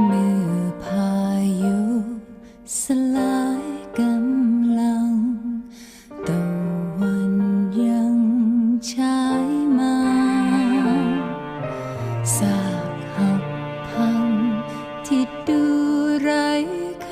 เมื่อพายุสลายกำลังตะวันยังฉายมาซากหักพังที่ดูไร้ค่า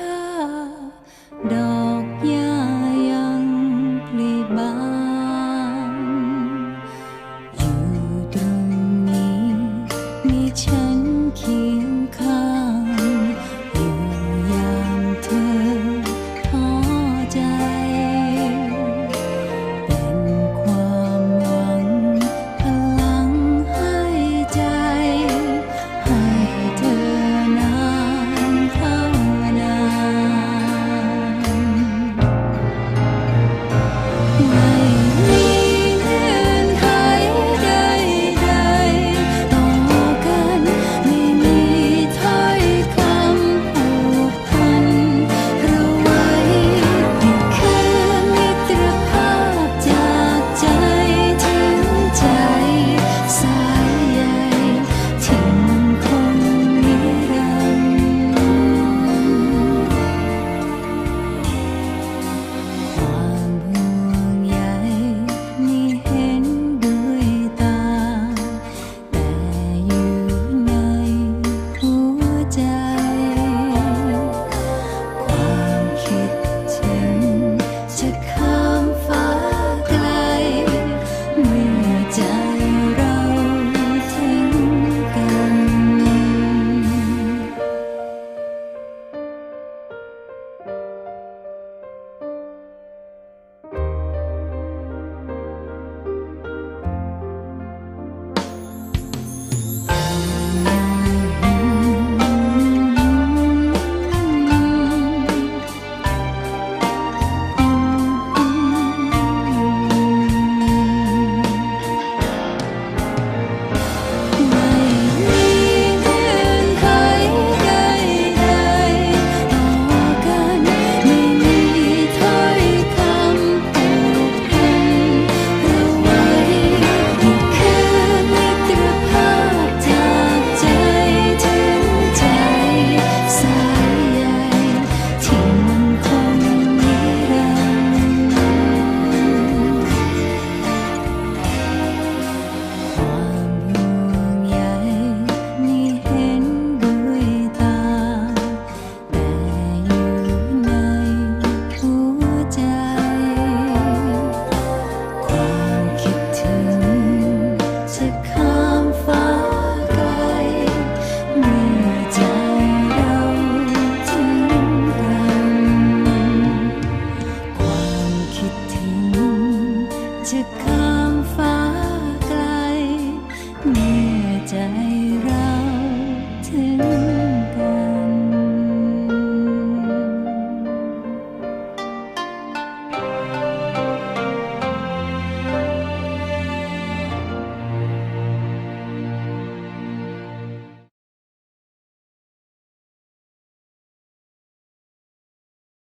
ใจ